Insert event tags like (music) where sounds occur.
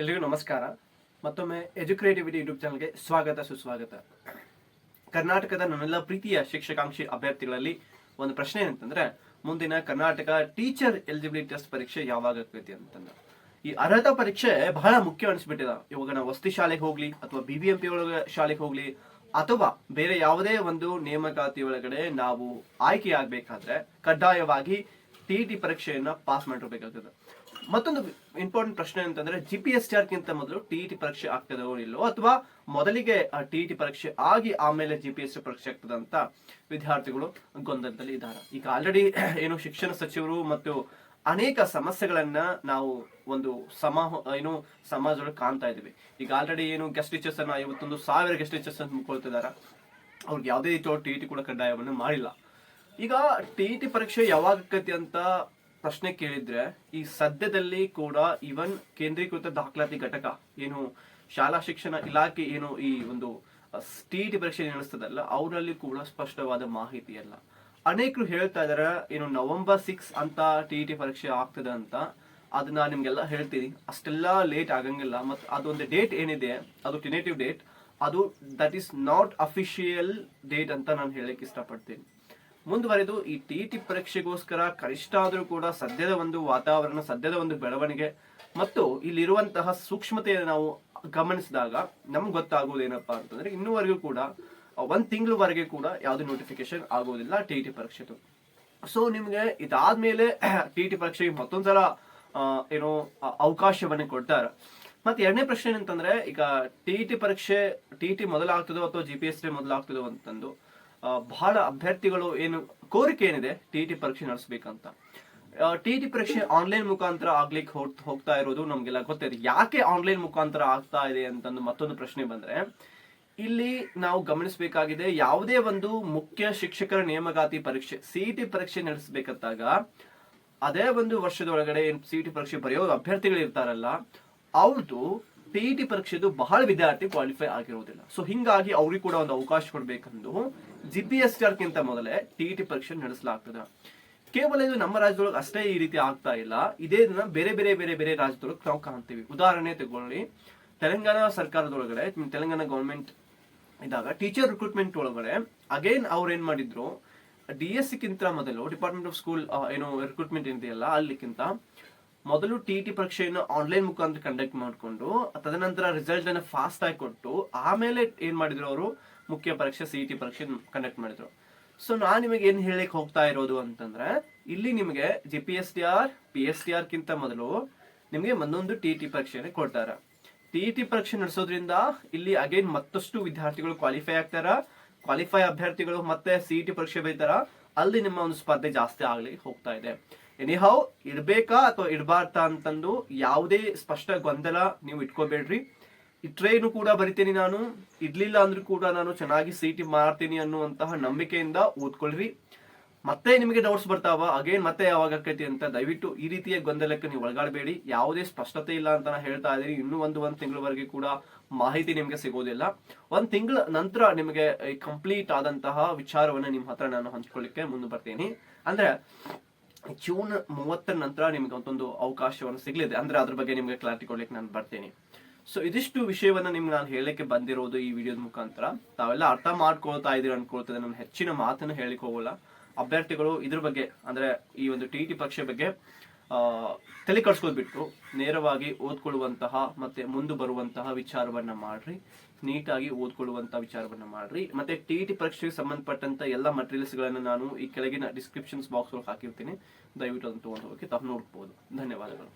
ಎಲ್ರಿಗೂ ನಮಸ್ಕಾರ. ಮತ್ತೊಮ್ಮೆ ಎಜುಕ್ರೇಟಿವಿಟಿ ಯೂಟ್ಯೂಬ್ ಚಾನಲ್ಗೆ ಸ್ವಾಗತ, ಸುಸ್ವಾಗತ. ಕರ್ನಾಟಕದ ನನ್ನೆಲ್ಲ ಪ್ರೀತಿಯ ಶಿಕ್ಷಕಾಂಕ್ಷಿ ಅಭ್ಯರ್ಥಿಗಳಲ್ಲಿ ಒಂದು ಪ್ರಶ್ನೆ ಏನಂತಂದ್ರೆ, ಮುಂದಿನ ಕರ್ನಾಟಕ ಟೀಚರ್ ಎಲಿಜಿಬಿಲಿಟಿ ಟೆಸ್ಟ್ ಪರೀಕ್ಷೆ ಯಾವಾಗ ಆಗ್ತೈತಿ ಅಂತಂದ್ರೆ. ಈ ಅರ್ಹತಾ ಪರೀಕ್ಷೆ ಬಹಳ ಮುಖ್ಯ ಅನಿಸ್ಬಿಟ್ಟಿದ. ಇವಾಗ ನಾವು ವಸತಿ ಶಾಲೆಗೆ ಹೋಗ್ಲಿ ಅಥವಾ ಬಿ ಬಿ ಎಂ ಪಿ ಒಳಗೆ ಶಾಲೆಗೆ ಹೋಗ್ಲಿ, ಅಥವಾ ಬೇರೆ ಯಾವುದೇ ಒಂದು ನೇಮಕಾತಿ ಒಳಗಡೆ ನಾವು ಆಯ್ಕೆ ಆಗ್ಬೇಕಾದ್ರೆ ಕಡ್ಡಾಯವಾಗಿ ಟಿ ಟಿ ಪರೀಕ್ಷೆಯನ್ನ ಪಾಸ್ ಮಾಡಿರಬೇಕಾಗ್ತದೆ ಮತ್ತೊಂದು ಇಂಪಾರ್ಟೆಂಟ್ ಪ್ರಶ್ನೆ ಅಂತಂದ್ರೆ ಜಿ ಪಿ ಎಸ್ ಟಿ ಮೊದಲು ಟಿ ಟಿ ಪರೀಕ್ಷೆ ಆಗ್ತದೋ ಇಲ್ಲೋ ಅಥವಾ ಮೊದಲಿಗೆ ಟಿ ಟಿ ಪರೀಕ್ಷೆ ಆಗಿ ಆಮೇಲೆ ಜಿ ಪಿ ಎಸ್ ಟಿ ಪರೀಕ್ಷೆ ಆಗ್ತದೆ ಅಂತ ವಿದ್ಯಾರ್ಥಿಗಳು ಗೊಂದಲದಲ್ಲಿ ಇದ್ದಾರೆ. ಈಗ ಆಲ್ರೆಡಿ (clears throat) ಏನು ಶಿಕ್ಷಣ ಸಚಿವರು ಮತ್ತು ಅನೇಕ ಸಮಸ್ಯೆಗಳನ್ನ ನಾವು ಒಂದು ಸಮ ಏನು ಸಮಾಜದೊಳಗೆ ಕಾಣ್ತಾ ಇದೀವಿ ಈಗ ಆಲ್ರೆಡಿ ಏನು ಗೆಸ್ಟ್ ಟೀಚರ್ಸ್ ಅನ್ನ ಐವತ್ತೊಂದು ಸಾವಿರ ಗೆಸ್ಟ್ ಟೀಚರ್ಸ್ ಅಂತ ಮುಕ್ಕೊಳ್ತಿದ್ದಾರೆ ಅವ್ರಿಗೆ ಯಾವುದೇ ರೀತಿಯ ಟಿ ಟಿ ಕೂಡ ಕಡ್ಡಾಯವನ್ನು ಮಾಡಿಲ್ಲ. ಈಗ ಟಿ ಟಿ ಪರೀಕ್ಷೆ ಯಾವಾಗ ಅಂತ ಪ್ರಶ್ನೆ ಕೇಳಿದ್ರೆ, ಈ ಸದ್ಯದಲ್ಲಿ ಕೂಡ ಇವನ್ ಕೇಂದ್ರೀಕೃತ ದಾಖಲಾತಿ ಘಟಕ, ಏನು ಶಾಲಾ ಶಿಕ್ಷಣ ಇಲಾಖೆ ಏನು ಈ ಒಂದು ಟಿ ಟಿ ಪರೀಕ್ಷೆ ನಡೆಸ್ತದಲ್ಲ ಅವರಲ್ಲಿ ಕೂಡ ಸ್ಪಷ್ಟವಾದ ಮಾಹಿತಿ ಅಲ್ಲ. ಅನೇಕರು ಹೇಳ್ತಾ ಇದಾರೆ, ಏನು ನವೆಂಬರ್ ಸಿಕ್ಸ್ ಅಂತ ಟಿ ಟಿ ಪರೀಕ್ಷೆ ಆಗ್ತದೆ ಅಂತ. ಅದನ್ನ ನಿಮ್ಗೆಲ್ಲ ಹೇಳ್ತೀನಿ. ಅಷ್ಟೆಲ್ಲ ಲೇಟ್ ಆಗಂಗಿಲ್ಲ ಮತ್ತು ಅದೊಂದು ಡೇಟ್ ಏನಿದೆ, ಅದು ಟಿನೇಟಿವ್ ಡೇಟ್ ಅದು that is not official date ಅಂತ ನಾನು ಹೇಳಕ್ ಇಷ್ಟಪಡ್ತೀನಿ. ಮುಂದುವರೆದು ಈ ಟಿ ಟಿ ಪರೀಕ್ಷೆಗೋಸ್ಕರ ಕನಿಷ್ಠ ಆದರೂ ಕೂಡ ಸದ್ಯದ ಒಂದು ವಾತಾವರಣ, ಸದ್ಯದ ಒಂದು ಬೆಳವಣಿಗೆ ಮತ್ತು ಇಲ್ಲಿರುವಂತಹ ಸೂಕ್ಷ್ಮತೆಯನ್ನು ನಾವು ಗಮನಿಸಿದಾಗ ನಮ್ಗೆ ಗೊತ್ತಾಗುವುದೇನಪ್ಪಾ ಅಂತಂದ್ರೆ ಇನ್ನೂವರೆಗೂ ಕೂಡ, ಒಂದ್ ತಿಂಗಳವರೆಗೆ ಕೂಡ ಯಾವುದೇ ನೋಟಿಫಿಕೇಶನ್ ಆಗೋದಿಲ್ಲ ಟಿ ಟಿ ಪರೀಕ್ಷೆದು. ಸೊ ನಿಮ್ಗೆ ಇದಾದ್ಮೇಲೆ (clears throat) ಟಿ ಟಿ ಪರೀಕ್ಷೆಗೆ ಮತ್ತೊಂದ್ಸಲ ಏನೋ ಅವಕಾಶವನ್ನು ಕೊಡ್ತಾರೆ. ಮತ್ತೆ ಎರಡನೇ ಪ್ರಶ್ನೆ ಏನಂತಂದ್ರೆ, ಈಗ ಟಿ ಟಿ ಪರೀಕ್ಷೆ, ಟಿ ಟಿ ಮೊದಲಾಗ್ತದೋ ಅಥವಾ ಜಿ ಪಿ ಎಸ್ ಮೊದಲಾಗ್ತದೋ ಅಂತಂದು ಬಹಳ ಅಭ್ಯರ್ಥಿಗಳು ಏನು ಕೋರಿಕೆ ಏನಿದೆ ಟಿ ಟಿ ಪರೀಕ್ಷೆ ನಡೆಸಬೇಕಂತ. ಟಿ ಟಿ ಪರೀಕ್ಷೆ ಆನ್ಲೈನ್ ಮುಖಾಂತರ ಆಗ್ಲಿಕ್ಕೆ ಹೋಗ್- ಹೋಗ್ತಾ ಇರೋದು ನಮ್ಗೆಲ್ಲ ಗೊತ್ತಿದೆ. ಯಾಕೆ ಆನ್ಲೈನ್ ಮುಖಾಂತರ ಆಗ್ತಾ ಇದೆ ಅಂತಂದು ಮತ್ತೊಂದು ಪ್ರಶ್ನೆ ಬಂದ್ರೆ, ಇಲ್ಲಿ ನಾವು ಗಮನಿಸಬೇಕಾಗಿದೆ ಯಾವುದೇ ಒಂದು ಮುಖ್ಯ ಶಿಕ್ಷಕರ ನೇಮಕಾತಿ ಪರೀಕ್ಷೆ ಸಿಇಟಿ ಪರೀಕ್ಷೆ ನಡೆಸಬೇಕಂತಾಗ, ಅದೇ ಒಂದು ವರ್ಷದೊಳಗಡೆ ಸಿ ಟಿ ಪರೀಕ್ಷೆ ಬರೆಯೋ ಅಭ್ಯರ್ಥಿಗಳು ಇರ್ತಾರಲ್ಲ ಅವ್ರದ್ದು ಟಿ ಟಿ ಪರೀಕ್ಷೆದು ಬಹಳ ವಿದ್ಯಾರ್ಥಿ ಕ್ವಾಲಿಫೈ ಆಗಿರುವುದಿಲ್ಲ ಸೊ ಹಿಂಗಾಗಿ ಅವ್ರಿಗೆ ಕೂಡ ಒಂದು ಅವಕಾಶ ಕೊಡಬೇಕೆಂದು ಜಿ ಪಿ ಎಸ್ ಮೊದಲೇ ಟಿ ಟಿ ಪರೀಕ್ಷೆ ನಡೆಸಲಾಗ್ತದೆ. ಕೇವಲ ಇದು ನಮ್ಮ ರಾಜ್ಯದೊಳಗೆ ಅಷ್ಟೇ ಈ ರೀತಿ ಆಗ್ತಾ ಇಲ್ಲ. ಇದೇ ಬೇರೆ ಬೇರೆ ಬೇರೆ ಬೇರೆ ರಾಜ್ಯದೊಳಗೆ ನಾವು ಕಾಣ್ತೀವಿ. ಉದಾಹರಣೆ ತಗೊಳ್ಳಿ. ತೆಲಂಗಾಣ ಸರ್ಕಾರದೊಳಗಡೆ ತೆಲಂಗಾಣ ಗೌರ್ಮೆಂಟ್ ಇದಾಗ ಟೀಚರ್ ರಿಕ್ರೂಟ್ಮೆಂಟ್ ಒಳಗಡೆ ಅಗೇನ್ ಅವ್ರು ಏನ್ ಮಾಡಿದ್ರು ಡಿ ಎಸ್ ಸಿಕ್ಕಿಂತ ಮೊದಲು ಡಿಪಾರ್ಟ್ಮೆಂಟ್ ಆಫ್ ಸ್ಕೂಲ್ ಏನು ರಿಕ್ರೂಟ್ಮೆಂಟ್ ಇದೆಯಲ್ಲ ಅಲ್ಲಿಕ್ಕಿಂತ ಮೊದಲು ಟಿ ಟಿ ಪರೀಕ್ಷೆಯನ್ನು ಆನ್ಲೈನ್ ಮುಖಾಂತರ ಕಂಡಕ್ಟ್ ಮಾಡಿಕೊಂಡು, ತದನಂತರ ರಿಸಲ್ಟ್ ಅನ್ನು ಫಾಸ್ಟ್ ಆಗಿ ಕೊಟ್ಟು, ಆಮೇಲೆ ಏನ್ ಮಾಡಿದ್ರು ಅವರು? ಮುಖ್ಯ ಪರೀಕ್ಷೆ ಸಿ ಟಿ ಪರೀಕ್ಷೆ ಕಂಡಕ್ಟ್ ಮಾಡಿದ್ರು. ಸೊ ನಾ ನಿಮಗೆ ಏನ್ ಹೇಳಕ್ ಹೋಗ್ತಾ ಇರೋದು ಅಂತಂದ್ರೆ, ಇಲ್ಲಿ ನಿಮಗೆ G P S T R P S T R ಕಿಂತ ಮೊದಲು ನಿಮಗೆ ಒಂದೊಂದು ಟಿ ಟಿ ಪರೀಕ್ಷೆಯನ್ನು ಕೊಡ್ತಾರೆ. ಟಿ ಟಿ ಪರೀಕ್ಷೆ ನಡೆಸೋದ್ರಿಂದ ಇಲ್ಲಿ ಅಗೇನ್ ಮತ್ತಷ್ಟು ವಿದ್ಯಾರ್ಥಿಗಳು ಕ್ವಾಲಿಫೈ ಆಗ್ತಾರ. ಕ್ವಾಲಿಫೈ ಅಭ್ಯರ್ಥಿಗಳು ಮತ್ತೆ ಸಿ ಟಿ ಪರೀಕ್ಷೆ ಬರೀತಾರ. ಅಲ್ಲಿ ನಿಮ್ಮ ಒಂದು ಸ್ಪರ್ಧೆ ಜಾಸ್ತಿ ಆಗ್ಲಿ, ಹೋಗ್ತಾ ಇದೆ. ಎನಿಹೌ ಇಡ್ಬೇಕಾ ಅಥವಾ ಇಡಬಾರ್ದಾ ಅಂತಂದು ಯಾವುದೇ ಸ್ಪಷ್ಟ ಗೊಂದಲ ನೀವು ಇಟ್ಕೋಬೇಡ್ರಿ. ಇಟ್ರೇನು ಕೂಡ ಬರಿತೀನಿ ನಾನು. ಇಡ್ಲಿಲ್ಲ ಅಂದ್ರೂ ಕೂಡ ನಾನು ಚೆನ್ನಾಗಿ ಸೀಟಿ ಮಾಡ್ತೀನಿ ಅನ್ನುವಂತಹ ನಂಬಿಕೆಯಿಂದ ಓದ್ಕೊಳ್ರಿ. ಮತ್ತೆ ನಿಮಗೆ ಡೌಟ್ಸ್ ಬರ್ತಾವ ಅಗೇನ್ ಮತ್ತೆ ಯಾವಾಗ ಆಕೈತಿ ಅಂತ ದಯವಿಟ್ಟು ಈ ರೀತಿಯ ಗೊಂದಲಕ್ಕೆ ನೀವು ಒಳಗಾಡಬೇಡಿ. ಯಾವುದೇ ಸ್ಪಷ್ಟತೆ ಇಲ್ಲ ಅಂತ ಹೇಳ್ತಾ ಇದೀನಿ ಇನ್ನೂ ಒಂದು ಒಂದು ತಿಂಗಳವರೆಗೆ ಕೂಡ ಮಾಹಿತಿ ನಿಮಗೆ ಸಿಗೋದಿಲ್ಲ. ಒಂದು ತಿಂಗಳ ನಂತರ ನಿಮಗೆ ಕಂಪ್ಲೀಟ್ ಆದಂತಹ ವಿಚಾರವನ್ನ ನಿಮ್ಮ ಹತ್ರ ನಾನು ಹಂಚ್ಕೊಳ್ಳಿಕ್ಕೆ ಮುಂದೆ ಬರ್ತೀನಿ. ಅಂದ್ರೆ, ಜೂನ್ ಮೂವತ್ತರ ನಂತರ ನಿಮ್ಗೆ ಒಂದೊಂದು ಅವಕಾಶವನ್ನು ಸಿಗಲಿದೆ. ಅಂದ್ರೆ ಅದ್ರ ಬಗ್ಗೆ ನಿಮಗೆ ಕ್ಲಾರಿಟಿ ಕೊಡ್ಲಿಕ್ಕೆ ನಾನು ಬರ್ತೀನಿ. ಸೊ ಇದಿಷ್ಟು ವಿಷಯವನ್ನ ನಿಮ್ಗೆ ನಾನು ಹೇಳಕ್ಕೆ ಬಂದಿರೋದು ಈ ವಿಡಿಯೋದ ಮುಖಾಂತರ. ತಾವೆಲ್ಲ ಅರ್ಥ ಮಾಡ್ಕೊಳ್ತಾ ಇದೀರ ಅನ್ಕೊಳ್ತದೆ. ನಾನು ಹೆಚ್ಚಿನ ಮಾತನ್ನು ಹೇಳಿಕ್ ಹೋಗಲ್ಲ. ಅಭ್ಯರ್ಥಿಗಳು ಇದ್ರ ಬಗ್ಗೆ, ಅಂದ್ರೆ ಈ ಒಂದು ಟಿ ಟಿ ಪರೀಕ್ಷೆ ಬಗ್ಗೆ ತಲೆ ಬಿಟ್ಟು ನೇರವಾಗಿ ಓದ್ಕೊಳ್ಳುವಂತಹ ಮತ್ತೆ ಮುಂದೆ ಬರುವಂತಹ ವಿಚಾರವನ್ನ ಮಾಡ್ರಿ. ನೀಟಾಗಿ ಓದ್ಕೊಳ್ಳುವಂತಹ ವಿಚಾರವನ್ನ ಮಾಡ್ರಿ. ಮತ್ತೆ ಟಿ ಟಿ ಪರೀಕ್ಷೆಗೆ ಸಂಬಂಧಪಟ್ಟಂತ ಎಲ್ಲ ಮಟೀರಿಯಲ್ಸ್ಗಳನ್ನು ನಾನು ಈ ಕೆಳಗಿನ ಡಿಸ್ಕ್ರಿಪ್ಷನ್ಸ್ ಬಾಕ್ಸ್ ಒಳಗೆ ಹಾಕಿರ್ತೀನಿ. ದಯವಿಟ್ಟು ಅದನ್ನು ತಗೊಂಡು ಹೋಗಿ ತಾವು ನೋಡ್ಬೋದು. ಧನ್ಯವಾದಗಳು.